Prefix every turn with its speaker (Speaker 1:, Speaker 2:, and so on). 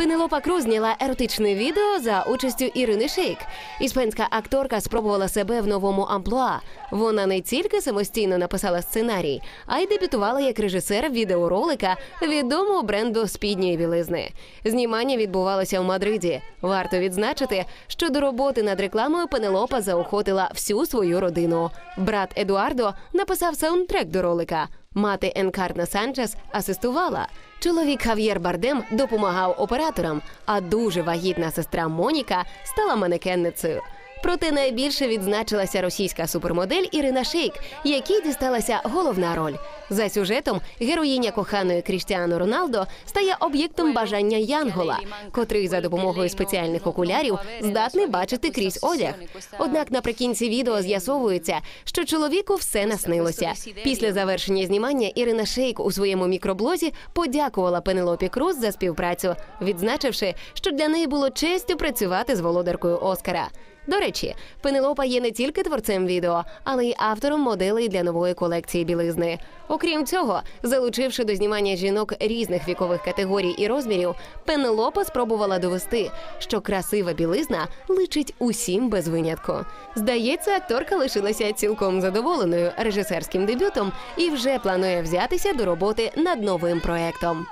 Speaker 1: Пенелопа Круз зняла еротичне відео за участю Ірини Шейк. Іспанська акторка спробувала себе в новому амплуа. Вона не тільки самостійно написала сценарій, а й дебютувала як режисер відеоролика відомого бренду спідньої білизни. Знімання відбувалося в Мадриді. Варто відзначити, що до роботи над рекламою Пенелопа заохотила всю свою родину. Брат Едуардо написав саундтрек до ролика. Мати Енкарна Санчес асистувала. Чоловік Хав'єр Бардем допомагав операторам, а дуже вагітна сестра Моніка стала манекенницею. Проте найбільше відзначилася російська супермодель Ірина Шейк, якій дісталася головна роль. За сюжетом героїня коханої Кріштіану Роналдо стає об'єктом бажання Янгола, котрий за допомогою спеціальних окулярів здатний бачити крізь одяг. Однак наприкінці відео з'ясовується, що чоловіку все наснилося. Після завершення знімання Ірина Шейк у своєму мікроблозі подякувала Пенелопі Круз за співпрацю, відзначивши, що для неї було честю працювати з володаркою Оскара. До речі, Пенелопа є не тільки творцем відео, але й автором моделей для нової колекції білизни. Окрім цього, залучивши до знімання жінок різних вікових категорій і розмірів, Пенелопа спробувала довести, що красива білизна личить усім без винятку. Здається, акторка лишилася цілком задоволеною режисерським дебютом і вже планує взятися до роботи над новим проектом.